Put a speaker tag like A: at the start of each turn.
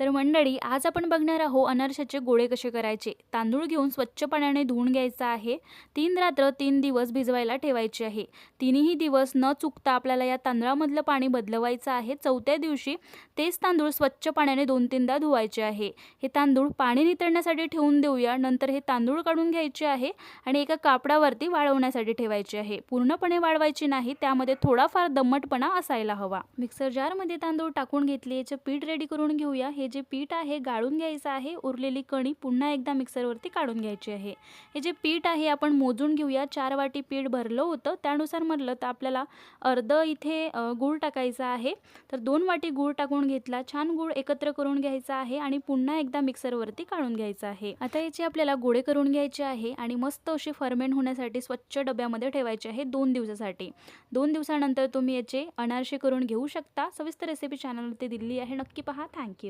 A: तर मंडळी आज आपण बघणार आहोत अनारशाचे गोळे कसे करायचे? तांदूळ घेऊन स्वच्छ पाण्याने धुवून घ्यायचा आहे. तीन रात्र तीन दिवस भिजवायला ठेवायचे आहे. तिन्ही दिवस न चुकता आपल्याला या तांदळामधलं पाणी बदलवायचं आहे. चौथ्या दिवशी तेच तांदूळ स्वच्छ पाण्याने दोन तीनदा धुवायचे आहे. हे तांदूळ पाणी नितळण्यासाठी ठेवून देऊया. नंतर हे तांदूळ काढून घ्यायचे आहे आणि एका कापडावरती वाळवण्यासाठी ठेवायचे आहे. पूर्णपणे वाळवायची नाही त्यामध्ये थोडाफार दमटपणा असायला हवा. मिक्सर जारमध्ये तांदूळ टाकून घेतले याचं पीठ रेडी करून घेऊया. हे जे पीठ आहे गाळून घ्यायचं आहे उरलेली कणी पुन्हा एकदा मिक्सरवरती काढून घ्यायची आहे. हे जे पीठ आहे आपण मोजून घेऊया. चार वाटी पीठ भरलं होतं. त्यानुसार म्हटलं तर आपल्याला अर्ध इथे गूळ टाकायचा आहे. तर दोन वाटी गूळ टाकून घेतला. छान गूळ एकत्र करून घ्यायचा आहे आणि पुन्हा एकदा मिक्सरवरती काढून घ्यायचा आहे. आता याचे आपल्याला गोळे करून घ्यायचे आहे आणि मस्त अशी फर्मेंट होण्यासाठी स्वच्छ डब्यामध्ये ठेवायचे आहे दोन दिवसासाठी. दोन दिवसानंतर तुम्ही याचे अनारसे करून घेऊ शकता. सविस्तर रेसिपी चॅनलवरती दिलेली आहे. नक्की पहा. थँक्यू